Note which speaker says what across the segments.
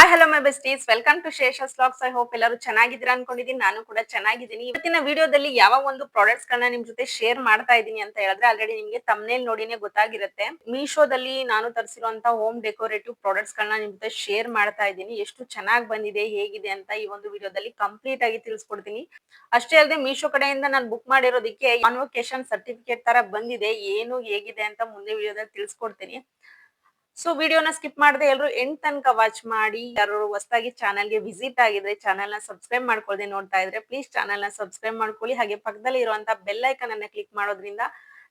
Speaker 1: Hi hello my besties welcome to Shesha's ಲಾಕ್ಸ್ I hope ಎಲ್ಲರೂ ಚೆನ್ನಾಗಿದ್ದೀರಾ ಅನ್ಕೊಂಡಿದೀನಿ ನಾನು ಕೂಡ ಚೆನ್ನಾಗಿದ್ದೀನಿ. ಇವತ್ತಿನ ವಿಡಿಯೋದಲ್ಲಿ ಯಾವ ಒಂದು ಪ್ರಾಡಕ್ಟ್ಸ್ ಗಳನ್ನ ನಿಮ್ ಜೊತೆ ಶೇರ್ ಮಾಡ್ತಾ ಇದ್ದೀನಿ ಅಂತ ಹೇಳಿದ್ರೆ ಆಲ್ರೆಡಿ ನಿಮ್ಗೆ ತಮ್ನೇಲ್ ನೋಡಿನೇ ಗೊತ್ತಾಗಿರುತ್ತೆ. ಮೀಶೋದಲ್ಲಿ ನಾನು ತರಿಸಿರುವಂತ ಹೋಮ್ ಡೆಕೋರೇಟಿವ್ ಪ್ರಾಡಕ್ಟ್ಸ್ ಗಳನ್ನ ನಿಮ್ ಜೊತೆ ಶೇರ್ ಮಾಡ್ತಾ ಇದ್ದೀನಿ. ಎಷ್ಟು ಚೆನ್ನಾಗಿ ಬಂದಿದೆ, ಹೇಗಿದೆ ಅಂತ ಈ ಒಂದು ವಿಡಿಯೋದಲ್ಲಿ ಕಂಪ್ಲೀಟ್ ಆಗಿ ತಿಳಿಸ್ಕೊಡ್ತೀನಿ. ಅಷ್ಟೇ ಅಲ್ಲದೆ ಮೀಶೋ ಕಡೆಯಿಂದ ನಾನು ಬುಕ್ ಮಾಡಿರೋದಕ್ಕೆ ಕಾನ್ವೊಕೇಶನ್ ಸರ್ಟಿಫಿಕೇಟ್ ತರ ಬಂದಿದೆ. ಏನು, ಹೇಗಿದೆ ಅಂತ ಮುಂದೆ ವಿಡಿಯೋದಲ್ಲಿ ತಿಳಿಸ್ಕೊಡ್ತೀನಿ. ಸೊ ವಿಡಿಯೋನ ಸ್ಕಿಪ್ ಮಾಡದೆ ಎಲ್ಲರೂ ಎಂಡ್ ತನಕ ವಾಚ್ ಮಾಡಿ, ಯಾರು ಹೊಸದಾಗಿ ಚಾನಲ್ಗೆ ವಿಸಿಟ್ ಆಗಿದ್ರೆ ಚಾನಲ್ನ ಸಬ್ಸ್ಕ್ರೈಬ್ ಮಾಡ್ಕೊಳ್ಳದೆ ನೋಡ್ತಾ ಇದ್ರೆ ಪ್ಲೀಸ್ ಚಾನಲ್ನ ಸಬ್ಸ್ಕ್ರೈಬ್ ಮಾಡ್ಕೊಳ್ಳಿ. ಹಾಗೆ ಪಕ್ಕದಲ್ಲಿ ಇರುವಂತ ಬೆಲ್ ಐಕನ್ ಅನ್ನ ಕ್ಲಿಕ್ ಮಾಡೋದ್ರಿಂದ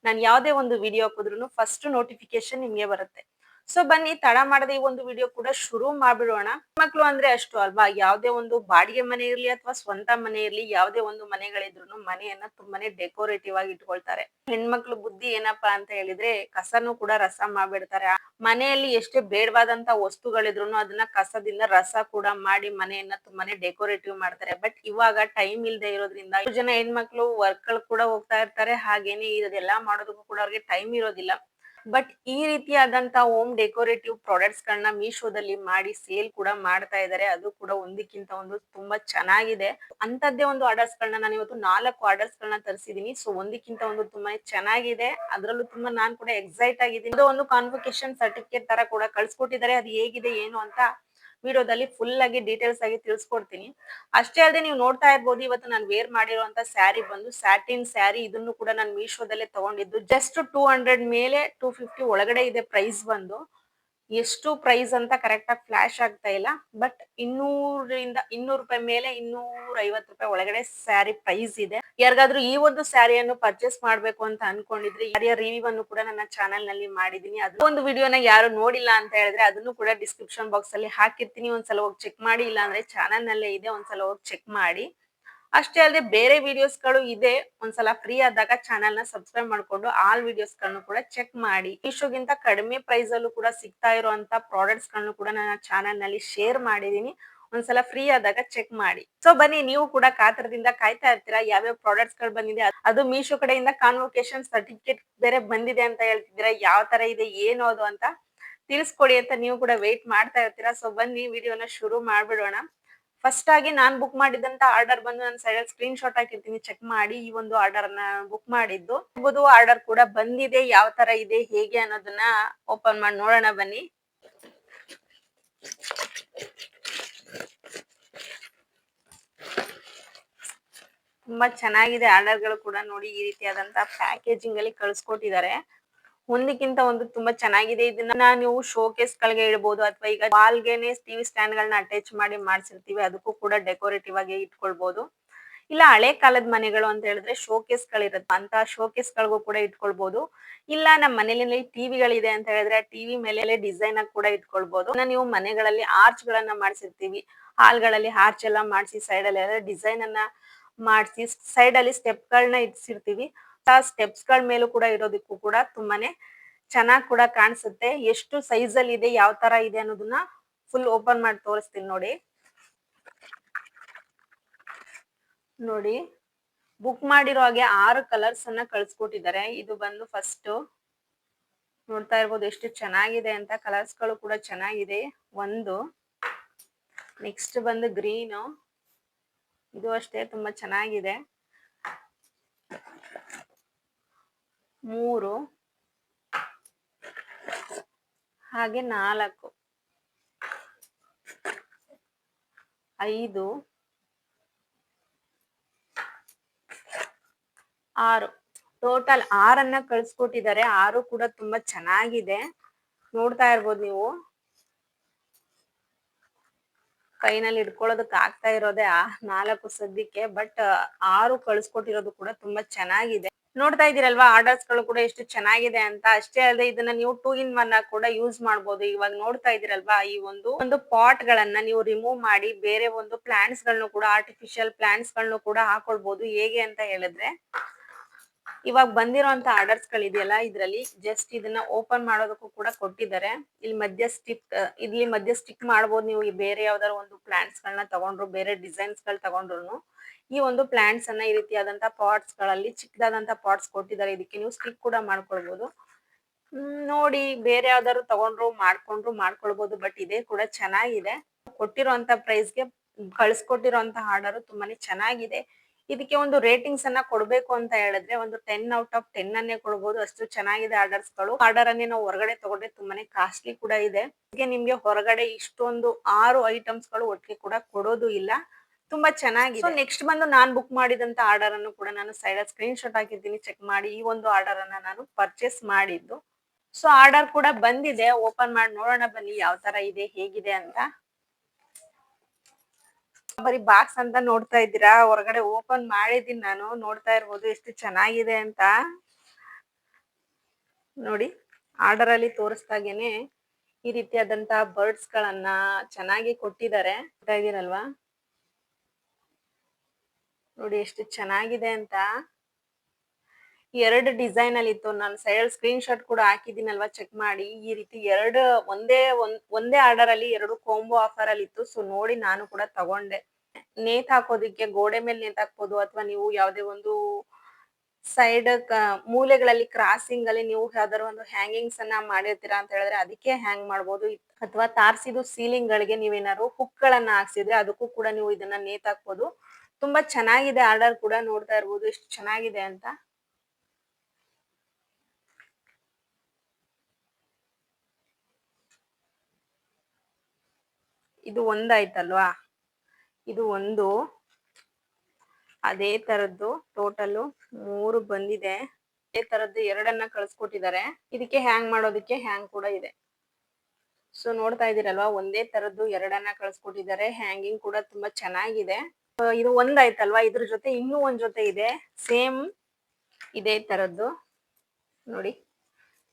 Speaker 1: ನಾನು ಯಾವುದೇ ಒಂದು ವಿಡಿಯೋ ಹಾಕಿದ್ರು ಫಸ್ಟ್ ನೋಟಿಫಿಕೇಶನ್ ನಿಮ್ಗೆ ಬರುತ್ತೆ. ಸೊ ಬನ್ನಿ, ತಡ ಮಾಡದೆ ಈ ಒಂದು ವಿಡಿಯೋ ಕೂಡ ಶುರು ಮಾಡ್ಬಿಡೋಣ. ಮಕ್ಕಳು ಅಂದ್ರೆ ಅಷ್ಟು ಅಲ್ವಾ? ಯಾವ್ದೇ ಒಂದು ಬಾಡಿಗೆ ಮನೆ ಇರ್ಲಿ ಅಥವಾ ಸ್ವಂತ ಮನೆ ಇರ್ಲಿ, ಯಾವ್ದೇ ಒಂದು ಮನೆಗಳಿದ್ರು ಮನೆಯನ್ನ ತುಂಬಾನೇ ಡೆಕೋರೇಟಿವ್ ಆಗಿ ಇಟ್ಕೊಳ್ತಾರೆ. ಹೆಣ್ಮಕ್ಳು ಬುದ್ಧಿ ಏನಪ್ಪಾ ಅಂತ ಹೇಳಿದ್ರೆ ಕಸನು ಕೂಡ ರಸ ಮಾಡ್ಬಿಡ್ತಾರೆ. ಮನೆಯಲ್ಲಿ ಎಷ್ಟೇ ಬೇಡವಾದಂತ ವಸ್ತುಗಳಿದ್ರು ಅದನ್ನ ಕಸದಿಂದ ರಸ ಕೂಡ ಮಾಡಿ ಮನೆಯನ್ನ ತುಂಬಾನೇ ಡೆಕೋರೇಟಿವ್ ಮಾಡ್ತಾರೆ. ಬಟ್ ಇವಾಗ ಟೈಮ್ ಇಲ್ದೆ ಇರೋದ್ರಿಂದ ಜನ ಹೆಣ್ಮಕ್ಳು ವರ್ಕ್ ಕೂಡ ಹೋಗ್ತಾ ಇರ್ತಾರೆ. ಹಾಗೇನೆ ಇದೆಲ್ಲಾ ಮಾಡೋದಕ್ಕೂ ಕೂಡ ಅವ್ರಿಗೆ ಟೈಮ್ ಇರೋದಿಲ್ಲ. ಬಟ್ ಈ ರೀತಿಯಾದಂತ ಹೋಮ್ ಡೆಕೋರೇಟಿವ್ ಪ್ರಾಡಕ್ಟ್ಸ್ ಗಳನ್ನ ಮೀಶೋದಲ್ಲಿ ಮಾಡಿ ಸೇಲ್ ಕೂಡ ಮಾಡ್ತಾ ಇದ್ದಾರೆ ಅದು ಕೂಡ ಒಂದಕ್ಕಿಂತ ಒಂದು ತುಂಬಾ ಚೆನ್ನಾಗಿದೆ. ಅಂತದ್ದೇ ಒಂದು ಆರ್ಡರ್ಸ್ ಗಳನ್ನ ನಾನು ಇವತ್ತು ನಾಲ್ಕು ಆರ್ಡರ್ಸ್ ಗಳನ್ನ ತರಿಸಿದೀನಿ. ಸೊ ಒಂದಕ್ಕಿಂತ ಒಂದು ತುಂಬಾ ಚೆನ್ನಾಗಿದೆ. ಅದರಲ್ಲೂ ತುಂಬಾ ನಾನ್ ಕೂಡ ಎಕ್ಸೈಟ್ ಆಗಿದ್ದೀನಿ. ಒಂದು ಕಾನ್ವೊಕೇಶನ್ ಸರ್ಟಿಫಿಕೇಟ್ ತರ ಕೂಡ ಕಳ್ಸಿಕೊಟ್ಟಿದ್ದಾರೆ. ಅದು ಹೇಗಿದೆ, ಏನು ಅಂತ ವಿಡಿಯೋದಲ್ಲಿ ಫುಲ್ ಆಗಿ ಡೀಟೇಲ್ಸ್ ಆಗಿ ತಿಳಿಸ್ಕೊಡ್ತೀನಿ. ಅಷ್ಟೇ ಅಲ್ಲದೆ ನೀವು ನೋಡ್ತಾ ಇರ್ಬೋದು, ಇವತ್ತು ನಾನು ವೇರ್ ಮಾಡಿರುವಂತ ಸ್ಯಾರಿ ಬಂದು ಸ್ಯಾಟಿನ್ ಸ್ಯಾರಿ ಇದನ್ನು ಕೂಡ ನಾನು ಮೀಶೋದಲ್ಲೇ ತಗೊಂಡಿದ್ದು. ಜಸ್ಟ್ ಟೂ ಹಂಡ್ರೆಡ್ ಮೇಲೆ ಟೂ ಫಿಫ್ಟಿ ಒಳಗಡೆ ಇದೆ ಪ್ರೈಸ್ ಬಂದು. ಎಷ್ಟು ಪ್ರೈಸ್ ಅಂತ ಕರೆಕ್ಟ್ ಆಗಿ ಫ್ಲಾಶ್ ಆಗ್ತಾ ಇಲ್ಲ. ಬಟ್ ಇನ್ನೂರಿಂದ ಇನ್ನೂರು ರೂಪಾಯಿ ಮೇಲೆ ಇನ್ನೂರ ಐವತ್ತು ರೂಪಾಯಿ ಒಳಗಡೆ ಸ್ಯಾರಿ ಪ್ರೈಸ್ ಇದೆ. ಯಾರಿಗಾದ್ರೂ ಈ ಒಂದು ಸ್ಯಾರಿಯನ್ನು ಪರ್ಚೇಸ್ ಮಾಡ್ಬೇಕು ಅಂತ ಅನ್ಕೊಂಡಿದ್ರೆ ಯಾರ್ಯಾರ ರಿವ್ಯೂ ಕೂಡ ನನ್ನ ಚಾನಲ್ನಲ್ಲಿ ಮಾಡಿದೀನಿ ಅದು ಒಂದು ವಿಡಿಯೋನ ಯಾರು ನೋಡಿಲ್ಲ ಅಂತ ಹೇಳಿದ್ರೆ ಅದನ್ನು ಕೂಡ ಡಿಸ್ಕ್ರಿಪ್ಷನ್ ಬಾಕ್ಸ್ ಅಲ್ಲಿ ಹಾಕಿರ್ತೀನಿ. ಒಂದ್ಸಲ ಹೋಗಿ ಚೆಕ್ ಮಾಡಿ ಇಲ್ಲ ಅಂದ್ರೆ ಚಾನೆಲ್ ನಲ್ಲೇ ಇದೆ, ಒಂದ್ಸಲ ಹೋಗಿ ಚೆಕ್ ಮಾಡಿ. ಅಷ್ಟೇ ಅಲ್ಲದೆ ಬೇರೆ ವಿಡಿಯೋಸ್ಗಳು ಇದೆ. ಒಂದ್ಸಲ ಫ್ರೀ ಆದಾಗ ಚಾನೆಲ್ನ ಸಬ್ಸ್ಕ್ರೈಬ್ ಮಾಡ್ಕೊಂಡು ಆಲ್ ವಿಡಿಯೋಸ್ಗಳನ್ನು ಕೂಡ ಚೆಕ್ ಮಾಡಿ. ಮೀಶೋಗಿಂತ ಕಡಿಮೆ ಪ್ರೈಸ್ ಅಲ್ಲೂ ಕೂಡ ಸಿಗ್ತಾ ಇರುವಂತ ಪ್ರಾಡಕ್ಟ್ಸ್ಗಳನ್ನು ಕೂಡ ನನ್ನ ಚಾನೆಲ್ನಲ್ಲಿ ಶೇರ್ ಮಾಡಿದೀನಿ ಒಂದ್ಸಲ ಫ್ರೀ ಆದಾಗ ಚೆಕ್ ಮಾಡಿ. ಸೊ ಬನ್ನಿ, ನೀವು ಕೂಡ ಕಾತರದಿಂದ ಕಾಯ್ತಾ ಇರ್ತೀರಾ? ಯಾವ್ಯಾವ ಪ್ರಾಡಕ್ಟ್ಸ್ಗಳು ಬಂದಿದೆ? ಅದು ಮೀಶೋ ಕಡೆಯಿಂದ ಕಾನ್ವೊಕೇಶನ್ ಸರ್ಟಿಫಿಕೇಟ್ ಬೇರೆ ಬಂದಿದೆ ಅಂತ ಹೇಳ್ತಿದ್ದೀರಾ? ಯಾವ ತರ ಇದೆ? ಏನು ಅದು ಅಂತ ತಿಳಿಸ್ಕೊಡಿ ಅಂತ ನೀವು ಕೂಡ ವೇಟ್ ಮಾಡ್ತಾ ಇರ್ತೀರಾ? ಸೊ ಬನ್ನಿ ವಿಡಿಯೋನ ಶುರು ಮಾಡ್ಬಿಡೋಣ. ಫಸ್ಟ್ ಆಗಿ ನಾನ್ ಬುಕ್ ಮಾಡಿದಂತ ಆರ್ಡರ್ ಬಂದು ನನ್ನ ಸೈಡ್ ಸ್ಕ್ರೀನ್ ಶಾಟ್ ಹಾಕಿರ್ತೀನಿ ಚೆಕ್ ಮಾಡಿ ಈ ಒಂದು ಆರ್ಡರ್ನ ಬುಕ್ ಮಾಡಿದ್ದು. ಹೋಗುದು ಆರ್ಡರ್ ಕೂಡ ಬಂದಿದೆ, ಯಾವ ತರ ಇದೆ, ಹೇಗೆ ಅನ್ನೋದನ್ನ ಓಪನ್ ಮಾಡಿ ನೋಡೋಣ ಬನ್ನಿ. ತುಂಬಾ ಚೆನ್ನಾಗಿದೆ ಆರ್ಡರ್ಗಳು ಕೂಡ ನೋಡಿ ಈ ರೀತಿಯಾದಂತ ಪ್ಯಾಕೇಜಿಂಗ್ ಅಲ್ಲಿ ಕಳ್ಸಿಕೊಟ್ಟಿದ್ದಾರೆ. ಒಂದಕ್ಕಿಂತ ಒಂದು ತುಂಬಾ ಚೆನ್ನಾಗಿದೆ. ಇದನ್ನ ನೀವು ಶೋಕೇಸ್ ಗಳಿಗೆ ಇಡಬಹುದು ಅಥವಾ ಈಗ ವಾಲ್ಗೆನೆ ಟಿವಿ ಸ್ಟ್ಯಾಂಡ್ ಗಳನ್ನ ಅಟ್ಯಾಚ್ ಮಾಡಿ ಮಾಡ್ಸಿರ್ತೀವಿ. ಅದಕ್ಕೂ ಕೂಡ ಡೆಕೋರೇಟಿವ್ ಆಗಿ ಇಟ್ಕೊಳ್ಬಹುದು ಇಲ್ಲ, ಹಳೆ ಕಾಲದ ಮನೆಗಳು ಅಂತ ಹೇಳಿದ್ರೆ ಶೋಕೇಸ್ ಗಳಿರುತ್ತೆ. ಅಂತ ಶೋಕೇಸ್ ಗಳಿಗೂ ಕೂಡ ಇಟ್ಕೊಳ್ಬಹುದು ಇಲ್ಲ ನಮ್ಮ ಮನೆಯಲ್ಲಿ ಟಿವಿಗಳಿದೆ ಅಂತ ಹೇಳಿದ್ರೆ ಟಿವಿ ಮೇಲೆ ಡಿಸೈನ್ ಆಗಿ ಕೂಡ ಇಟ್ಕೊಳ್ಬಹುದು ನೀವು ಮನೆಗಳಲ್ಲಿ ಆರ್ಚ್ ಗಳನ್ನ ಮಾಡಿಸಿರ್ತೀವಿ. ಹಾಲ್ಗಳಲ್ಲಿ ಆರ್ಚ್ ಎಲ್ಲ ಮಾಡಿಸಿ ಸೈಡ್ ಅಲ್ಲಿ ಡಿಸೈನ್ ಅನ್ನ ಮಾಡಿಸಿ ಸೈಡ್ ಅಲ್ಲಿ ಸ್ಟೆಪ್ ಗಳನ್ನ ಇಡ್ಸಿರ್ತೀವಿ. ಆ ಸ್ಟೆಪ್ಸ್ಗಳ ಮೇಲೂ ಕೂಡ ಇರೋದಕ್ಕೂ ಕೂಡ ತುಂಬಾನೇ ಚೆನ್ನಾಗಿ ಕೂಡ ಕಾಣಿಸುತ್ತೆ. ಎಷ್ಟು ಸೈಜ್ ಅಲ್ಲಿ ಇದೆ, ಯಾವ ತರ ಇದೆ ಅನ್ನೋದನ್ನ ಫುಲ್ ಓಪನ್ ಮಾಡಿ ತೋರಿಸ್ತೀನಿ ನೋಡಿ. ನೋಡಿ ಬುಕ್ ಮಾಡಿರೋ ಹಾಗೆ ಆರು ಕಲರ್ಸ್ ಅನ್ನ ಕಳ್ಸ್ಕೊಟ್ಟಿದ್ದಾರೆ. ಇದು ಬಂದು ಫಸ್ಟ್ ನೋಡ್ತಾ ಇರ್ಬೋದು ಎಷ್ಟು ಚೆನ್ನಾಗಿದೆ ಅಂತ ಕಲರ್ಸ್ಗಳು ಕೂಡ ಚೆನ್ನಾಗಿದೆ. ಒಂದು ನೆಕ್ಸ್ಟ್ ಬಂದು ಗ್ರೀನ್ ಇದು ಅಷ್ಟೇ ತುಂಬಾ ಚೆನ್ನಾಗಿದೆ. ಮೂರು, ಹಾಗೆ ನಾಲ್ಕು, ಐದು, ಆರು. ಟೋಟಲ್ ಆರನ್ನ ಕಳ್ಸಿಕೊಟ್ಟಿದ್ದಾರೆ. ಆರು ಕೂಡ ತುಂಬಾ ಚೆನ್ನಾಗಿದೆ. ನೋಡ್ತಾ ಇರ್ಬೋದು ನೀವು. ಕೈನಲ್ಲಿ ಇಟ್ಕೊಳ್ಳೋದಕ್ಕೆ ಆಗ್ತಾ ಇರೋದೇ ಆ ನಾಲ್ಕು ಸದ್ಯಕ್ಕೆ ಬಟ್ ಆರು ಕಳ್ಸ್ಕೊಟ್ಟಿರೋದು ಕೂಡ ತುಂಬಾ ಚೆನ್ನಾಗಿದೆ. ನೋಡ್ತಾ ಇದೀರಲ್ವಾ ಆರ್ಡರ್ಸ್ಗಳು ಕೂಡ ಎಷ್ಟು ಚೆನ್ನಾಗಿದೆ ಅಂತ. ಅಷ್ಟೇ ಅಲ್ಲದೆ ಇದನ್ನ ನೀವು ಟೂ ಇನ್ ಒನ್ ಕೂಡ ಯೂಸ್ ಮಾಡಬಹುದು ಇವಾಗ ನೋಡ್ತಾ ಇದೀರಲ್ವಾ ಈ ಒಂದು ಒಂದು ಪಾಟ್ ಗಳನ್ನ ನೀವು ರಿಮೂವ್ ಮಾಡಿ ಬೇರೆ ಒಂದು ಪ್ಲಾಂಟ್ಸ್ಗಳನ್ನು ಕೂಡ ಆರ್ಟಿಫಿಷಿಯಲ್ ಪ್ಲಾಂಟ್ಸ್ಗಳನ್ನು ಕೂಡ ಹಾಕೊಳ್ಬಹುದು ಹೇಗೆ ಅಂತ ಹೇಳಿದ್ರೆ, ಇವಾಗ ಬಂದಿರೋಂತ ಆರ್ಡರ್ಸ್ ಗಳಿದೆಯಲ್ಲ ಇದ್ರಲ್ಲಿ ಜಸ್ಟ್ ಇದನ್ನ ಓಪನ್ ಮಾಡೋದಕ್ಕೂ ಕೂಡ ಕೊಟ್ಟಿದ್ದಾರೆ. ಇಲ್ಲಿ ಮಧ್ಯ ಸ್ಟಿಕ್ ಇಲ್ಲಿ ಮಧ್ಯ ಸ್ಟಿಕ್ ಮಾಡಬಹುದು ನೀವು. ಬೇರೆ ಯಾವ್ದಾದ್ರು ಒಂದು ಪ್ಲಾಂಟ್ಸ್ ಗಳನ್ನ ತಗೊಂಡ್ರು, ಬೇರೆ ಡಿಸೈನ್ಸ್ಗಳು ತಗೊಂಡ್ರು ಈ ಒಂದು ಪ್ಲಾಂಟ್ಸ್ ಅನ್ನ ಈ ರೀತಿಯಾದಂತ ಪಾಟ್ಸ್ಗಳಲ್ಲಿ ಚಿಕ್ಕದಾದಂತ ಪಾಟ್ಸ್ ಕೊಟ್ಟಿದ್ದಾರೆ. ಇದಕ್ಕೆ ನೀವು ಸ್ಟಿಕ್ ಕೂಡ ಮಾಡ್ಕೊಳ್ಬಹುದು ನೋಡಿ ಬೇರೆ ಯಾವ್ದಾದ್ರು ತಗೊಂಡ್ರು ಮಾಡ್ಕೊಂಡ್ರು ಮಾಡ್ಕೊಳ್ಬಹುದು ಬಟ್ ಇದೇ ಕೂಡ ಚೆನ್ನಾಗಿದೆ. ಕೊಟ್ಟಿರೋಂತ ಪ್ರೈಸ್ಗೆ ಕಳ್ಸಿಕೊಟ್ಟಿರೋಂತ ಆರ್ಡರ್ ತುಂಬಾನೇ ಚೆನ್ನಾಗಿದೆ. ಇದಕ್ಕೆ ಒಂದು ರೇಟಿಂಗ್ಸ್ ಅನ್ನ ಕೊಡ್ಬೇಕು ಅಂತ ಹೇಳಿದ್ರೆ ಒಂದು ಟೆನ್ ಔಟ್ ಆಫ್ ಟೆನ್ ಅನ್ನೇ ಕೊಡಬಹುದು ಅಷ್ಟು ಚೆನ್ನಾಗಿದೆ ಆರ್ಡರ್ಸ್ಗಳು. ಆರ್ಡರ್ ಅನ್ನೇ ನಾವು ಹೊರಗಡೆ ತಗೊಂಡ್ರೆ ತುಂಬಾನೇ ಕಾಸ್ಟ್ಲಿ ಕೂಡ ಇದೆ. ನಿಮ್ಗೆ ಹೊರಗಡೆ ಇಷ್ಟೊಂದು ಆರು ಐಟಮ್ಸ್ಗಳು ಒಟ್ಟಿಗೆ ಕೂಡ ಕೊಡೋದು ಇಲ್ಲ. ತುಂಬಾ ಚೆನ್ನಾಗಿದೆ. ನೆಕ್ಸ್ಟ್ ಬಂದು ನಾನು ಬುಕ್ ಮಾಡಿದಂತ ಆರ್ಡರ್ ಅನ್ನು ಕೂಡ ನಾನು ಸೈಡ್ ಸ್ಕ್ರೀನ್ ಶಾಟ್ ಹಾಕಿದ್ದೀನಿ ಚೆಕ್ ಮಾಡಿ ಈ ಒಂದು ಆರ್ಡರ್ ಅನ್ನ ನಾನು ಪರ್ಚೇಸ್ ಮಾಡಿದ್ದು. ಸೊ ಆರ್ಡರ್ ಕೂಡ ಬಂದಿದೆ. ಓಪನ್ ಮಾಡಿ ನೋಡೋಣ ಬನ್ನಿ ಯಾವ ತರ ಇದೆ, ಹೇಗಿದೆ ಅಂತ. ಬರೀ ಬಾಕ್ಸ್ ಅಂತ ನೋಡ್ತಾ ಇದ್ದೀರಾ? ಹೊರಗಡೆ ಓಪನ್ ಮಾಡಿದೀನಿ ನಾನು. ನೋಡ್ತಾ ಇರ್ಬೋದು ಎಷ್ಟು ಚೆನ್ನಾಗಿದೆ ಅಂತ. ನೋಡಿ ಆರ್ಡರ್ ಅಲ್ಲಿ ತೋರಿಸ್ದಾಗೇನೆ ಈ ರೀತಿಯಾದಂತಹ ಬರ್ಡ್ಸ್ ಗಳನ್ನ ಚೆನ್ನಾಗಿ ಕೊಟ್ಟಿದ್ದಾರೆ. ಇದೀರಲ್ವಾ ನೋಡಿ ಎಷ್ಟು ಚೆನ್ನಾಗಿದೆ ಅಂತ. ಎರಡು ಡಿಸೈನ್ ಅಲ್ಲಿ ಇತ್ತು. ನಾನು ಸೈಡ್ ಸ್ಕ್ರೀನ್ ಶಾಟ್ ಕೂಡ ಹಾಕಿದ್ದೀನಲ್ವಾ ಚೆಕ್ ಮಾಡಿ. ಈ ರೀತಿ ಎರಡು ಒಂದೇ ಒಂದೇ ಆರ್ಡರ್ ಅಲ್ಲಿ ಎರಡು ಕೋಂಬೋ ಆಫರ್ ಅಲ್ಲಿ ಇತ್ತು. ಸೊ ನೋಡಿ ನಾನು ಕೂಡ ತಗೊಂಡೆ. ನೇತ್ ಹಾಕೋದಿಕ್ಕೆ ಗೋಡೆ ಮೇಲೆ ನೇತ್ ಹಾಕ್ಬೋದು ಅಥವಾ ನೀವು ಯಾವ್ದೇ ಒಂದು ಸೈಡ್ ಮೂಲೆಗಳಲ್ಲಿ ಕ್ರಾಸಿಂಗ್ ಅಲ್ಲಿ ನೀವು ಯಾವ್ದಾದ್ರು ಒಂದು ಹ್ಯಾಂಗಿಂಗ್ಸ್ ಅನ್ನ ಮಾಡಿರ್ತೀರಾ ಅಂತ ಹೇಳಿದ್ರೆ ಅದಕ್ಕೆ ಹ್ಯಾಂಗ್ ಮಾಡ್ಬೋದು. ಅಥವಾ ತಾರ್ಸಿದು ಸೀಲಿಂಗ್ ಗಳಿಗೆ ನೀವೇನಾದ್ರು ಹುಕ್ ಗಳನ್ನ ಹಾಕ್ಸಿದ್ರೆ ಅದಕ್ಕೂ ಕೂಡ ನೀವು ಇದನ್ನ ನೇತ್ ಹಾಕ್ಬೋದು. ತುಂಬಾ ಚೆನ್ನಾಗಿದೆ ಆರ್ಡರ್ ಕೂಡ ನೋಡ್ತಾ ಇರ್ಬೋದು, ಎಷ್ಟು ಚೆನ್ನಾಗಿದೆ ಅಂತ. ಇದು ಒಂದಾಯ್ತಲ್ವಾ ಇದು ಒಂದು. ಅದೇ ತರದ್ದು ಟೋಟಲ್ ಮೂರು ಬಂದಿದೆ. ಅದೇ ತರದ್ದು ಎರಡನ್ನ ಕಳ್ಸ್ಕೊಟ್ಟಿದ್ದಾರೆ. ಇದಕ್ಕೆ ಹ್ಯಾಂಗ್ ಮಾಡೋದಕ್ಕೆ ಹ್ಯಾಂಗ್ ಕೂಡ ಇದೆ. ಸೊ ನೋಡ್ತಾ ಇದೀರಲ್ವಾ ಒಂದೇ ತರದ್ದು ಎರಡನ್ನ ಕಳ್ಸ್ಕೊಟ್ಟಿದ್ದಾರೆ. ಹ್ಯಾಂಗಿಂಗ್ ಕೂಡ ತುಂಬಾ ಚೆನ್ನಾಗಿದೆ. ಇದು ಒಂದಾಯ್ತಲ್ವಾ? ಇದ್ರ ಜೊತೆ ಇನ್ನೂ ಒಂದ್ ಜೊತೆ ಇದೆ. ಸೇಮ್ ಇದೇ ತರದ್ದು. ನೋಡಿ.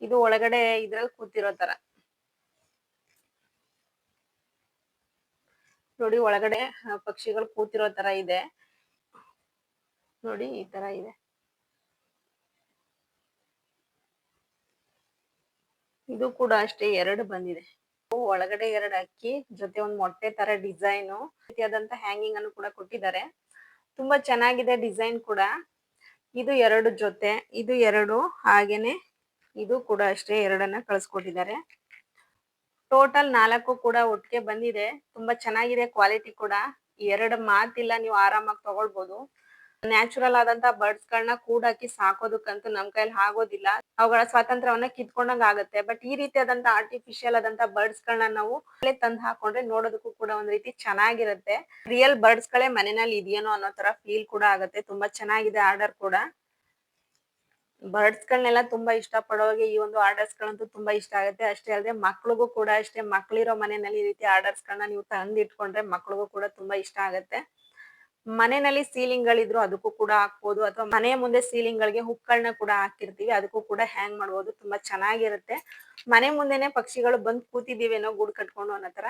Speaker 1: ಇದು ಒಳಗಡೆ ಇದ್ರಲ್ಲಿ ಕೂತಿರೋ ತರ. ನೋಡಿ, ಒಳಗಡೆ ಪಕ್ಷಿಗಳು ಕೂತಿರೋ ತರ ಇದೆ. ನೋಡಿ, ಈ ತರ ಇದೆ. ಇದು ಕೂಡ ಅಷ್ಟೇ, ಎರಡು ಬಂದಿದೆ. ಒಳಗಡೆ ಎರಡು ಅಕ್ಕಿ, ಜೊತೆ ಒಂದು ಮೊಟ್ಟೆ ತರ ಡಿಸೈನ್, ರೀತಿಯಾದಂತ ಹ್ಯಾಂಗಿಂಗ್ ಅನ್ನು ಕೂಡ ಕೊಟ್ಟಿದ್ದಾರೆ. ತುಂಬಾ ಚೆನ್ನಾಗಿದೆ ಡಿಸೈನ್ ಕೂಡ. ಇದು ಎರಡು ಜೊತೆ, ಇದು ಎರಡು, ಹಾಗೇನೆ ಇದು ಕೂಡ ಅಷ್ಟೇ ಎರಡನ್ನ ಕಳ್ಸಿಕೊಟ್ಟಿದ್ದಾರೆ. ಟೋಟಲ್ ನಾಲ್ಕು ಕೂಡ ಒಟ್ಟಿಗೆ ಬಂದಿದೆ. ತುಂಬಾ ಚೆನ್ನಾಗಿದೆ ಕ್ವಾಲಿಟಿ ಕೂಡ. ಎರಡು ಮಾತಿಲ್ಲ, ನೀವು ಆರಾಮಾಗಿ ತಗೊಳ್ಬಹುದು ನ್ಯಾಚುರಲ್ ಆದಂತ ಬರ್ಡ್ಸ್ ಗಳನ್ನ ಕೂಡಾಕಿ ಸಾಕೋದಕ್ಕಂತೂ ನಮ್ ಕೈಲಿ ಆಗೋದಿಲ್ಲ. ಅವುಗಳ ಸ್ವಾತಂತ್ರ್ಯವನ್ನ ಕಿತ್ಕೊಂಡಂಗ ಆಗುತ್ತೆ. ಬಟ್ ಈ ರೀತಿ ಆದಂತ ಆರ್ಟಿಫಿಷಿಯಲ್ ಆದಂತ ಬರ್ಡ್ಸ್ ಗಳನ್ನ ನಾವು ತಂದು ಹಾಕೊಂಡ್ರೆ ನೋಡೋದಕ್ಕೂ ಕೂಡ ಒಂದ್ ರೀತಿ ಚೆನ್ನಾಗಿರುತ್ತೆ. ರಿಯಲ್ ಬರ್ಡ್ಸ್ ಗಳೇ ಮನೆಯಲ್ಲಿ ಇದೆಯೇನೋ ಅನ್ನೋ ತರ ಫೀಲ್ ಕೂಡ ಆಗುತ್ತೆ. ತುಂಬಾ ಚೆನ್ನಾಗಿದೆ ಆರ್ಡರ್ ಕೂಡ. ಬರ್ಡ್ಸ್ ಗಳನ್ನೆಲ್ಲ ತುಂಬಾ ಇಷ್ಟ ಪಡೋರಿಗೆ ಈ ಒಂದು ಆರ್ಡರ್ಸ್ ಗಳಂತೂ ತುಂಬಾ ಇಷ್ಟ ಆಗುತ್ತೆ. ಅಷ್ಟೇ ಅಲ್ಲದೆ ಮಕ್ಳಿಗೂ ಕೂಡ ಅಷ್ಟೇ ಮಕ್ಳಿರೋ ಮನೆಯಲ್ಲಿ ಈ ರೀತಿ ಆರ್ಡರ್ಸ್ ಗಳನ್ನ ನೀವು ತಂದಿಟ್ಕೊಂಡ್ರೆ ಮಕ್ಳಿಗೂ ಕೂಡ ತುಂಬಾ ಇಷ್ಟ ಆಗುತ್ತೆ. ಮನೆಯಲ್ಲಿ ಸೀಲಿಂಗ್ ಗಳಿದ್ರು ಅದಕ್ಕೂ ಕೂಡ ಹಾಕ್ಬೋದು. ಅಥವಾ ಮನೆಯ ಮುಂದೆ ಸೀಲಿಂಗ್ ಗಳಿಗೆ ಹುಕ್ಗಳನ್ನ ಕೂಡ ಹಾಕಿರ್ತೀವಿ, ಅದಕ್ಕೂ ಕೂಡ ಹ್ಯಾಂಗ್ ಮಾಡ್ಬೋದು. ತುಂಬಾ ಚೆನ್ನಾಗಿರುತ್ತೆ. ಮನೆ ಮುಂದೆನೆ ಪಕ್ಷಿಗಳು ಬಂದ್ ಕೂತಿದೀವೇನೋ ಗೂಡ್ ಕಟ್ಕೊಂಡು ಅನ್ನೋ ತರ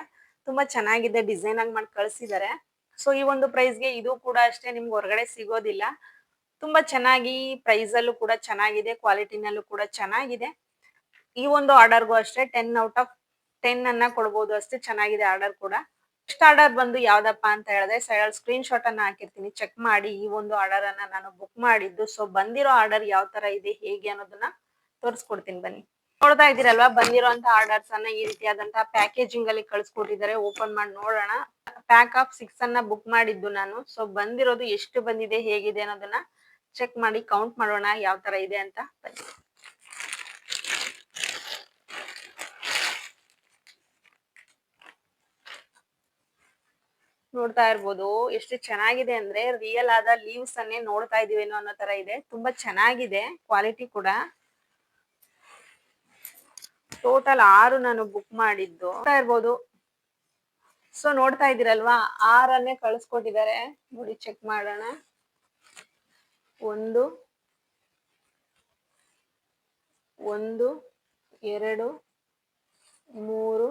Speaker 1: ತುಂಬಾ ಚೆನ್ನಾಗಿದೆ ಡಿಸೈನ್ ಆಗಿ ಮಾಡಿ ಕಳ್ಸಿದ್ದಾರೆ ಸೊ ಈ ಒಂದು ಪ್ರೈಸ್ಗೆ ಇದು ಕೂಡ ಅಷ್ಟೇ ನಿಮ್ಗೆ ಹೊರಗಡೆ ಸಿಗೋದಿಲ್ಲ. ತುಂಬಾ ಚೆನ್ನಾಗಿ ಪ್ರೈಸ್ ಅಲ್ಲೂ ಕೂಡ ಚೆನ್ನಾಗಿದೆ ಕ್ವಾಲಿಟಿನಲ್ಲೂ ಕೂಡ ಚೆನ್ನಾಗಿದೆ. ಈ ಒಂದು ಆರ್ಡರ್ಗೂ ಅಷ್ಟೇ ಟೆನ್ ಔಟ್ ಆಫ್ ಟೆನ್ ಅನ್ನ ಕೊಡ್ಬೋದು ಅಷ್ಟೇ ಚೆನ್ನಾಗಿದೆ ಆರ್ಡರ್ ಕೂಡ. ನೆಕ್ಸ್ಟ್ ಆರ್ಡರ್ ಬಂದು ಯಾವ್ದಪ್ಪ ಅಂತ ಹೇಳಿದ್ರೆ ಸೈಡ್ ಸ್ಕ್ರೀನ್ ಶಾಟ್ ಅನ್ನ ಹಾಕಿರ್ತೀನಿ ಚೆಕ್ ಮಾಡಿ, ಈ ಒಂದು ಆರ್ಡರ್ ಅನ್ನ ನಾನು ಬುಕ್ ಮಾಡಿದ್ದು. ಸೊ ಬಂದಿರೋ ಆರ್ಡರ್ ಯಾವ ತರ ಇದೆ, ಹೇಗೆ ಅನ್ನೋದನ್ನ ತೋರಿಸ್ಕೊಡ್ತೀನಿ ಬನ್ನಿ. ನೋಡ್ತಾ ಇದ್ದೀರಲ್ವಾ ಬಂದಿರೋಂತ ಆರ್ಡರ್ಸ್ ಅನ್ನ ಈ ರೀತಿಯಾದಂತಹ ಪ್ಯಾಕೇಜಿಂಗ್ ಅಲ್ಲಿ ಕಳ್ಸಿಕೊಟ್ಟಿದ್ದಾರೆ. ಓಪನ್ ಮಾಡಿ ನೋಡೋಣ. ಪ್ಯಾಕ್ ಆಫ್ ಸಿಕ್ಸ್ ಅನ್ನ ಬುಕ್ ಮಾಡಿದ್ದು ನಾನು. ಸೊ ಬಂದಿರೋದು ಎಷ್ಟು ಬಂದಿದೆ, ಹೇಗಿದೆ ಅನ್ನೋದನ್ನ ಚೆಕ್ ಮಾಡಿ ಕೌಂಟ್ ಮಾಡೋಣ, ಯಾವ ತರ ಇದೆ ಅಂತ ಬನ್ನಿ. ನೋಡ್ತಾ ಇರ್ಬೋದು. ಎಷ್ಟು ಚೆನ್ನಾಗಿದೆ ಅಂದ್ರೆ ರಿಯಲ್ ಆದ ಲೀವ್ಸ್ ಅನ್ನೇ ನೋಡ್ತಾ ಇದೀವೇನೋ ಅನ್ನೋ ತರ ಇದೆ. ತುಂಬಾ ಚೆನ್ನಾಗಿದೆ ಕ್ವಾಲಿಟಿ ಕೂಡ. ಟೋಟಲ್ ಆರು ನಾನು ಬುಕ್ ಮಾಡಿದ್ದು. ನೋಡ್ತಾ ಇರ್ಬೋದು. ಸೊ ನೋಡ್ತಾ ಇದೀರಲ್ವಾ ಆರನ್ನೇ ಕಳ್ಸ್ಕೊಟ್ಟಿದ್ದಾರೆ. ನೋಡಿ ಚೆಕ್ ಮಾಡೋಣ. ಒಂದು ಒಂದು, ಎರಡು, ಮೂರು,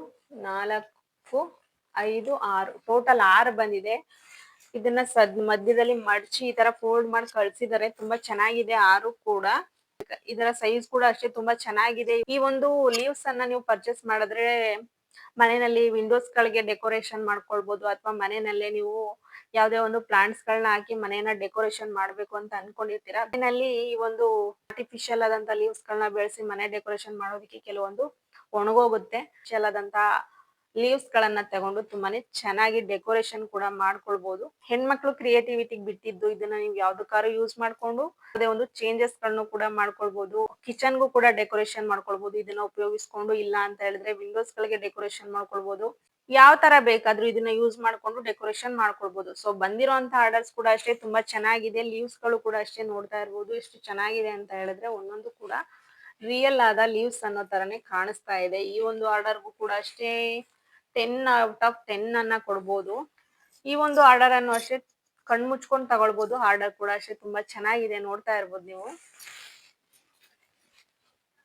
Speaker 1: ನಾಲ್ಕು ಐದು, ಆರು ಟೋಟಲ್ ಆರು ಬಂದಿದೆ. ಇದನ್ನ ಸದ್ ಮಧ್ಯದಲ್ಲಿ ಮಡಚಿ ಈ ತರ ಫೋಲ್ಡ್ ಮಾಡಿ ಕಳ್ಸಿದ್ದಾರೆ ತುಂಬಾ ಚೆನ್ನಾಗಿದೆ ಆರು ಕೂಡ. ಇದರ ಸೈಜ್ ಕೂಡ ಅಷ್ಟೇ ತುಂಬಾ ಚೆನ್ನಾಗಿದೆ. ಈ ಒಂದು ಲೀವ್ಸ್ ಅನ್ನ ನೀವು ಪರ್ಚೇಸ್ ಮಾಡಿದ್ರೆ ಮನೆಯಲ್ಲಿ ವಿಂಡೋಸ್ ಗಳಿಗೆ ಡೆಕೋರೇಷನ್ ಮಾಡ್ಕೊಳ್ಬಹುದು ಅಥವಾ ಮನೆಯಲ್ಲೇ ನೀವು ಯಾವ್ದೇ ಒಂದು ಪ್ಲಾಂಟ್ಸ್ ಗಳನ್ನ ಹಾಕಿ ಮನೆಯನ್ನ ಡೆಕೋರೇಷನ್ ಮಾಡ್ಬೇಕು ಅಂತ ಅನ್ಕೊಂಡಿರ್ತೀರಾ? ಮನೆಯಲ್ಲಿ ಈ ಒಂದು ಆರ್ಟಿಫಿಷಿಯಲ್ ಆದಂತ ಲೀವ್ಸ್ ಗಳನ್ನ ಬೆಳೆಸಿ ಮನೆ ಡೆಕೋರೇಷನ್ ಮಾಡೋದಕ್ಕೆ ಕೆಲವೊಂದು ಒಣಗೋಗುತ್ತೆ. ಆದಂತ ಲೀವ್ಸ್ ಗಳನ್ನ ತಗೊಂಡು ತುಂಬಾನೇ ಚೆನ್ನಾಗಿ ಡೆಕೋರೇಷನ್ ಕೂಡ ಮಾಡ್ಕೊಳ್ಬಹುದು ಹೆಣ್ಮಕ್ಳು ಕ್ರಿಯೇಟಿವಿಟಿ ಬಿಟ್ಟಿದ್ದು ಇದನ್ನ ನೀವು ಯಾವ್ದಕ್ಕಾರು ಯೂಸ್ ಮಾಡ್ಕೊಂಡು ಅದೇ ಒಂದು ಚೇಂಜಸ್ಗಳನ್ನು ಕೂಡ ಮಾಡ್ಕೊಳ್ಬಹುದು ಕಿಚನ್ಗೂ ಕೂಡ ಡೆಕೋರೇಷನ್ ಮಾಡ್ಕೊಳ್ಬಹುದು ಇದನ್ನ ಉಪಯೋಗಿಸ್ಕೊಂಡು ಇಲ್ಲ ಅಂತ ಹೇಳಿದ್ರೆ ವಿಂಡೋಸ್ ಗಳಿಗೆ ಡೆಕೋರೇಷನ್ ಮಾಡ್ಕೊಳ್ಬಹುದು ಯಾವ ತರ ಬೇಕಾದ್ರೂ ಇದನ್ನ ಯೂಸ್ ಮಾಡ್ಕೊಂಡು ಡೆಕೋರೇಷನ್ ಮಾಡ್ಕೊಳ್ಬಹುದು ಸೊ ಬಂದಿರೋಂತ ಆರ್ಡರ್ಸ್ ಕೂಡ ಅಷ್ಟೇ ತುಂಬಾ ಚೆನ್ನಾಗಿದೆ. ಲೀವ್ಸ್ಗಳು ಕೂಡ ಅಷ್ಟೇ ನೋಡ್ತಾ ಇರ್ಬೋದು. ಎಷ್ಟು ಚೆನ್ನಾಗಿದೆ ಅಂತ ಹೇಳಿದ್ರೆ ಒಂದೊಂದು ಕೂಡ ರಿಯಲ್ ಆದ ಲೀವ್ಸ್ ಅನ್ನೋ ತರನೇ ಕಾಣಿಸ್ತಾ ಇದೆ. ಈ ಒಂದು ಆರ್ಡರ್ಗೂ ಕೂಡ ಅಷ್ಟೇ ಟೆನ್ ಔಟ್ ಆಫ್ ಟೆನ್ ಅನ್ನ ಕೊಡ್ಬೋದು. ಈ ಒಂದು ಆರ್ಡರ್ ಅನ್ನು ಅಷ್ಟೇ ಕಣ್ ಮುಚ್ಕೊಂಡ್ ತಗೊಳ್ಬಹುದು ಆರ್ಡರ್ ಕೂಡ ಅಷ್ಟೇ ತುಂಬಾ ಚೆನ್ನಾಗಿದೆ ನೋಡ್ತಾ ಇರ್ಬೋದು ನೀವು.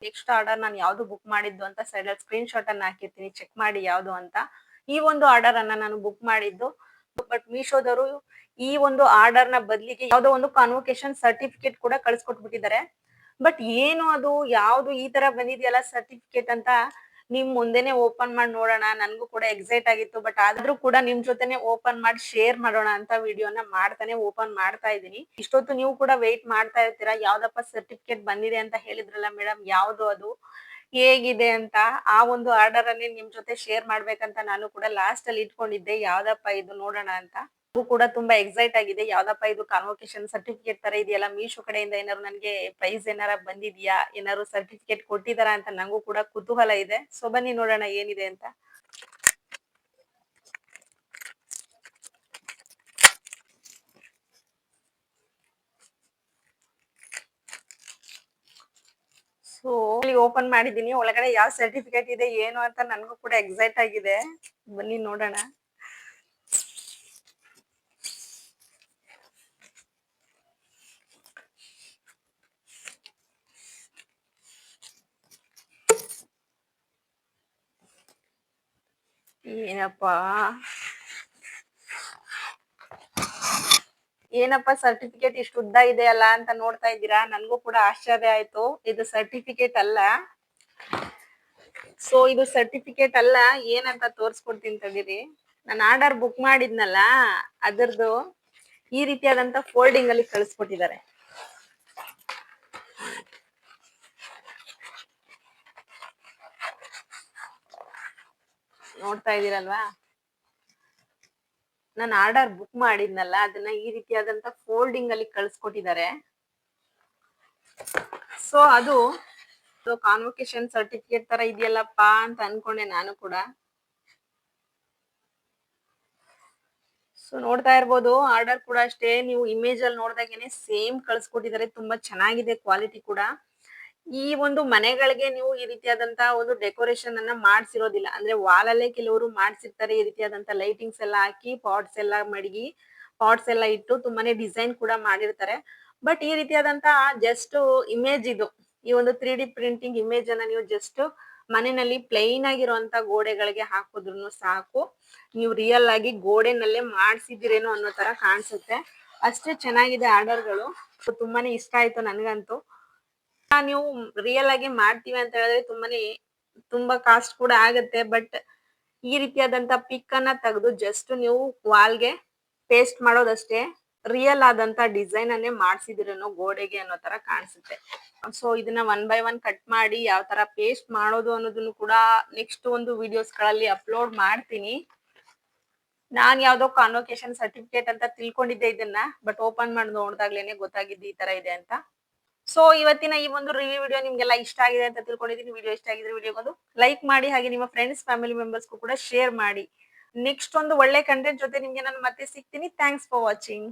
Speaker 1: ನೆಕ್ಸ್ಟ್ ಆರ್ಡರ್ ನಾನು ಯಾವ್ದು ಬುಕ್ ಮಾಡಿದ್ದು ಅಂತ ಸೈಡ್ ಅಲ್ಲಿ ಸ್ಕ್ರೀನ್ ಶಾಟ್ ಅನ್ನ ಹಾಕಿರ್ತೀನಿ. ಚೆಕ್ ಮಾಡಿ ಯಾವ್ದು ಅಂತ. ಈ ಒಂದು ಆರ್ಡರ್ ಅನ್ನ ನಾನು ಬುಕ್ ಮಾಡಿದ್ದು. ಬಟ್ ಮೀಶೋದವರು ಈ ಒಂದು ಆರ್ಡರ್ನ ಬದಲಿಗೆ ಯಾವ್ದೋ ಒಂದು ಕಾನ್ವೊಕೇಶನ್ ಸರ್ಟಿಫಿಕೇಟ್ ಕೂಡ ಕಳ್ಸಿಕೊಟ್ಬಿಟ್ಟಿದ್ದಾರೆ. ಬಟ್ ಏನು ಅದು? ಯಾವ್ದು ಈ ತರ ಬಂದಿದೆಯಲ್ಲ ಸರ್ಟಿಫಿಕೇಟ್ ಅಂತ ನಿಮ್ ಮುಂದೆನೆ ಓಪನ್ ಮಾಡಿ ನೋಡೋಣ. ನನ್ಗೂ ಕೂಡ ಎಕ್ಸೈಟ್ ಆಗಿತ್ತು ಬಟ್ ಆದ್ರೂ ಕೂಡ ನಿಮ್ ಜೊತೆನೆ ಓಪನ್ ಮಾಡಿ ಶೇರ್ ಮಾಡೋಣ ಅಂತ ವಿಡಿಯೋನ ಮಾಡ್ತಾನೆ ಓಪನ್ ಮಾಡ್ತಾ ಇದೀನಿ ಇಷ್ಟೊತ್ತು ನೀವು ಕೂಡ ವೆಯ್ಟ್ ಮಾಡ್ತಾ ಇರ್ತೀರಾ? ಯಾವ್ದಪ್ಪ ಸರ್ಟಿಫಿಕೇಟ್ ಬಂದಿದೆ ಅಂತ ಹೇಳಿದ್ರಲ್ಲ ಮೇಡಮ್ ಯಾವ್ದು ಅದು? ಹೇಗಿದೆ ಅಂತ? ಆ ಒಂದು ಆರ್ಡರ್ ಅಲ್ಲಿ ನಿಮ್ ಜೊತೆ ಶೇರ್ ಮಾಡ್ಬೇಕಂತ ನಾನು ಕೂಡ ಲಾಸ್ಟ್ ಅಲ್ಲಿ ಇಟ್ಕೊಂಡಿದ್ದೆ. ಯಾವ್ದಪ್ಪ ಇದು? ನೋಡೋಣ ಅಂತ. ಕೂಡ ತುಂಬಾ ಎಕ್ಸೈಟ್ ಆಗಿದೆ. ಯಾವ್ದಪ್ಪ ಇದು ಕಾನ್ವೊಕೇಶನ್ ಸರ್ಟಿಫಿಕೇಟ್ ತರ ಇದೆಯಲ್ಲ ಮೀಶೋ ಕಡೆಯಿಂದ ಏನಾರು ನನಗೆ ಪ್ರೈಸ್ ಏನಾರ ಬಂದಿದ್ಯಾ ಏನಾರು ಸರ್ಟಿಫಿಕೇಟ್ ಕೊಟ್ಟಿದಾರ ಅಂತ ನಂಗೂ ಕೂಡ ಕುತೂಹಲ ಇದೆ. ಸೊ ಬನ್ನಿ ನೋಡೋಣ ಏನಿದೆ ಅಂತ. ಸೊ ಇಲ್ಲಿ ಓಪನ್ ಮಾಡಿದೀನಿ ಒಳಗಡೆ ಯಾವ ಸರ್ಟಿಫಿಕೇಟ್ ಇದೆ, ಏನು ಅಂತ ನನಗೂ ಕೂಡ ಎಕ್ಸೈಟ್ ಆಗಿದೆ. ಬನ್ನಿ ನೋಡೋಣ. ಏನಪ್ಪಾ? ಏನಪ್ಪ ಸರ್ಟಿಫಿಕೇಟ್ ಇಷ್ಟು ಉದ್ದ ಇದೆ ಅಲ್ಲ ಅಂತ ನೋಡ್ತಾ ಇದ್ದೀರಾ? ನನ್ಗೂ ಕೂಡ ಆಶ್ಚರ್ಯ ಆಯ್ತು. ಇದು ಸರ್ಟಿಫಿಕೇಟ್ ಅಲ್ಲ. ಸೊ ಇದು ಸರ್ಟಿಫಿಕೇಟ್ ಅಲ್ಲ. ಏನಂತ ತೋರ್ಸ್ಕೊಡ್ತೀನಿ ತಗೀರಿ ನಾನು ಆರ್ಡರ್ ಬುಕ್ ಮಾಡಿದ್ನಲ್ಲ, ಅದರದ್ದು ಈ ರೀತಿಯಾದಂತ ಫೋಲ್ಡಿಂಗ್ ಅಲ್ಲಿ ಕಳಿಸ್ಕೊಟ್ಟಿದ್ದಾರೆ. ನೋಡ್ತಾ ಇದೀರಲ್ವಾ ನಾನು ಆರ್ಡರ್ ಬುಕ್ ಮಾಡಿದ್ನಲ್ಲ, ಅದನ್ನ ಈ ರೀತಿಯಾದಂತ ಫೋಲ್ಡಿಂಗ್ ಅಲ್ಲಿ ಕಳಿಸ್ಕೊಟ್ಟಿದ್ದಾರೆ. ಸೊ ಅದು ಕಾನ್ವೊಕೇಶನ್ ಸರ್ಟಿಫಿಕೇಟ್ ತರ ಇದೆಯಲ್ಲಪ್ಪ ಅಂತ ಅನ್ಕೊಂಡೆ ನಾನು ಕೂಡ. ಸೊ ನೋಡ್ತಾ ಇರ್ಬೋದು ಆರ್ಡರ್ ಕೂಡ ಅಷ್ಟೇ. ನೀವು ಇಮೇಜ್ ಅಲ್ಲಿ ನೋಡ್ದಾಗೇನೆ ಸೇಮ್ ಕಳ್ಸಿಕೊಟ್ಟಿದ್ದಾರೆ. ತುಂಬಾ ಚೆನ್ನಾಗಿದೆ ಕ್ವಾಲಿಟಿ ಕೂಡ. ಈ ಒಂದು ಮನೆಗಳಿಗೆ ನೀವು ಈ ರೀತಿಯಾದಂತಹ ಒಂದು ಡೆಕೋರೇಷನ್ ಅನ್ನ ಮಾಡ್ಸಿರೋದಿಲ್ಲ. ಅಂದ್ರೆ ವಾಲ್ ಕೆಲವರು ಮಾಡ್ಸಿರ್ತಾರೆ ಈ ರೀತಿಯಾದಂತ ಲೈಟಿಂಗ್ಸ್ ಎಲ್ಲ ಹಾಕಿ ಪಾಟ್ಸ್ ಎಲ್ಲ ಮಡಗಿ ಪಾಟ್ಸ್ ಎಲ್ಲ ಇಟ್ಟು ತುಂಬಾನೇ ಡಿಸೈನ್ ಕೂಡ ಮಾಡಿರ್ತಾರೆ. ಬಟ್ ಈ ರೀತಿಯಾದಂತಹ ಜಸ್ಟ್ ಇಮೇಜ್ ಇದು, ಈ ಒಂದು ತ್ರೀ ಡಿ ಪ್ರಿಂಟಿಂಗ್ ಇಮೇಜ್ ಅನ್ನ ನೀವು ಜಸ್ಟ್ ಮನೆಯಲ್ಲಿ ಪ್ಲೈನ್ ಆಗಿರುವಂತ ಗೋಡೆಗಳಿಗೆ ಹಾಕಿದ್ರು ಸಾಕು. ನೀವು ರಿಯಲ್ ಆಗಿ ಗೋಡೆನಲ್ಲೇ ಮಾಡ್ಸಿದಿರೇನೋ ಅನ್ನೋ ತರ ಕಾಣಿಸುತ್ತೆ. ಅಷ್ಟೇ ಚೆನ್ನಾಗಿದೆ ಆರ್ಡರ್ಗಳು. ತುಂಬಾನೇ ಇಷ್ಟ ಆಯ್ತು ನನ್ಗಂತೂ. ನೀವು ರಿಯಲ್ ಆಗಿ ಮಾಡ್ತೀವಿ ಅಂತ ಹೇಳಿದ್ರೆ ತುಂಬಾನೇ, ತುಂಬಾ ಕಾಸ್ಟ್ ಕೂಡ ಆಗುತ್ತೆ. ಬಟ್ ಈ ರೀತಿಯಾದಂತ ಪಿಕ್ ಅನ್ನ ತೆಗೆದು ಜಸ್ಟ್ ನೀವು ವಾಲ್ಗೆ ಪೇಸ್ಟ್ ಮಾಡೋದಷ್ಟೇ ರಿಯಲ್ ಆದಂತ ಡಿಸೈನ್ ಅನ್ನೇ ಮಾಡ್ಸಿದಿರೇನೋ ಗೋಡೆಗೆ ಅನ್ನೋ ತರ ಕಾಣಿಸುತ್ತೆ. ಸೊ ಇದನ್ನ ಒನ್ ಬೈ ಒನ್ ಕಟ್ ಮಾಡಿ ಯಾವ ತರ ಪೇಸ್ಟ್ ಮಾಡೋದು ಅನ್ನೋದನ್ನು ಕೂಡ ನೆಕ್ಸ್ಟ್ ಒಂದು ವಿಡಿಯೋಸ್ಗಳಲ್ಲಿ ಅಪ್ಲೋಡ್ ಮಾಡ್ತೀನಿ. ನಾನ್ ಯಾವ್ದೋ ಕಾನ್ವೊಕೇಶನ್ ಸರ್ಟಿಫಿಕೇಟ್ ಅಂತ ತಿಳ್ಕೊಂಡಿದ್ದೆ ಇದನ್ನ ಬಟ್ ಓಪನ್ ಮಾಡಿ ನೋಡ್ದಾಗ್ಲೇನೆ ಗೊತ್ತಾಗಿದ್ದು ಈ ತರ ಇದೆ ಅಂತ. ಸೊ ಇವತ್ತಿನ ಈ ಒಂದು ರಿವ್ಯೂ ವಿಡಿಯೋ ನಿಮ್ಗೆಲ್ಲ ಇಷ್ಟ ಆಗಿದೆ ಅಂತ ತಿಳ್ಕೊಂಡಿದ್ದೀನಿ. ವಿಡಿಯೋ ಇಷ್ಟ ಆಗಿದ್ರೆ ವಿಡಿಯೋ ಒಂದು ಲೈಕ್ ಮಾಡಿ, ಹಾಗೆ ನಿಮ್ಮ ಫ್ರೆಂಡ್ಸ್ ಫ್ಯಾಮಿಲಿ ಮೆಂಬರ್ಸ್ಗೂ ಕೂಡ ಶೇರ್ ಮಾಡಿ. ನೆಕ್ಸ್ಟ್ ಒಂದು ಒಳ್ಳೆ ಕಂಟೆಂಟ್ ಜೊತೆ ನಿಮ್ಗೆ ನಾನು ಮತ್ತೆ ಸಿಗ್ತೀನಿ. Thanks for watching